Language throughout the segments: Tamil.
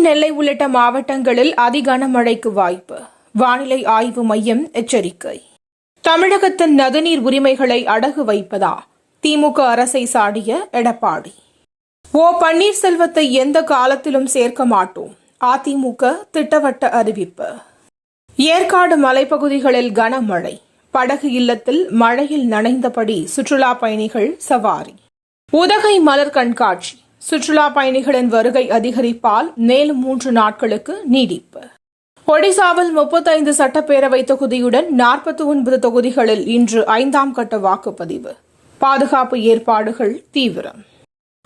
நெல்லை உள்ளிட்ட மாவட்டங்களில் அதி கனமழைக்கு வாய்ப்பு. வானிலை ஆய்வு மையம் எச்சரிக்கை. தமிழகத்தின் நதிநீர் உரிமைகளை அடகு வைப்பதா? திமுக அரசை சாடிய எடப்பாடி. ஓ பன்னீர்செல்வத்தை எந்த காலத்திலும் சேர்க்க மாட்டோம். அதிமுக திட்டவட்ட அறிவிப்பு. ஏற்காடு மலைப்பகுதிகளில் கனமழை. படகு இல்லத்தில் மழையில் நனைந்தபடி சுற்றுலா பயணிகள் சவாரி. உதகை மலர் கண்காட்சி. சுற்றுலா பயணிகளின் வருகை அதிகரிப்பால் மேலும் மூன்று நாட்களுக்கு நீடிப்பு. ஒடிசாவில் முப்பத்தைந்து சட்டப்பேரவை தொகுதியுடன் நாற்பத்தி ஒன்பது தொகுதிகளில் இன்று ஐந்தாம் கட்ட வாக்குப்பதிவு. பாதுகாப்பு ஏற்பாடுகள் தீவிரம்.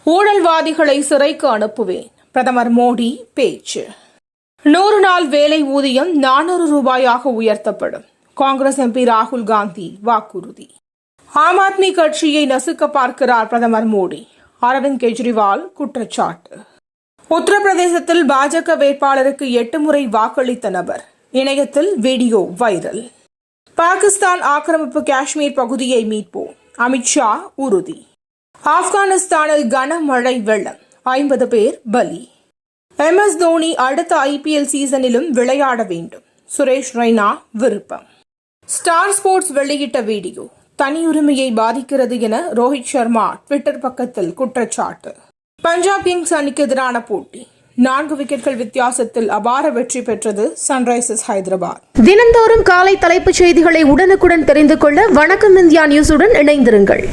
ஊழல்வாதிகளை சிறைக்கு அனுப்புவேன். பிரதமர் மோடி பேச்சு. நூறு நாள் வேலை ஊதியம் நானூறு ரூபாயாக உயர்த்தப்படும். காங்கிரஸ் எம்பி ராகுல் காந்தி வாக்குறுதி. ஆம் ஆத்மி கட்சியை நசுக்க பார்க்கிறார் பிரதமர் மோடி. அரவிந்த் கெஜ்ரிவால் குற்றச்சாட்டு. உத்தரப்பிரதேசத்தில் பாஜக வேட்பாளருக்கு எட்டு முறை வாக்களித்த நபர். இணையத்தில் வீடியோ வைரல். பாகிஸ்தான் ஆக்கிரமிப்பு காஷ்மீர் பகுதியை மீட்போம். அமித்ஷா உறுதி. ஆப்கானிஸ்தானில் கனமழை வெள்ளம். ஐம்பது பேர் பலி. எம் எஸ் தோனி அடுத்த ஐபிஎல் சீசனிலும் விளையாட வேண்டும். சுரேஷ் ரெய்னா விருப்பம். ஸ்டார் ஸ்போர்ட்ஸ் வெளியிட்ட வீடியோ. தனியுரிமையை பாதிக்கிறது என ரோஹித் சர்மா ட்விட்டர் பக்கத்தில் குற்றச்சாட்டு. பஞ்சாப் கிங்ஸ் அணிக்கு எதிரான போட்டி. நான்கு விக்கெட்கள் வித்தியாசத்தில் அபார வெற்றி பெற்றது சன்ரைசர்ஸ் ஹைதராபாத். தினந்தோறும் காலை தலைப்புச் செய்திகளை உடனுக்குடன் தெரிந்து கொள்ள வணக்கம் இந்தியா நியூஸுடன் இணைந்திருங்கள்.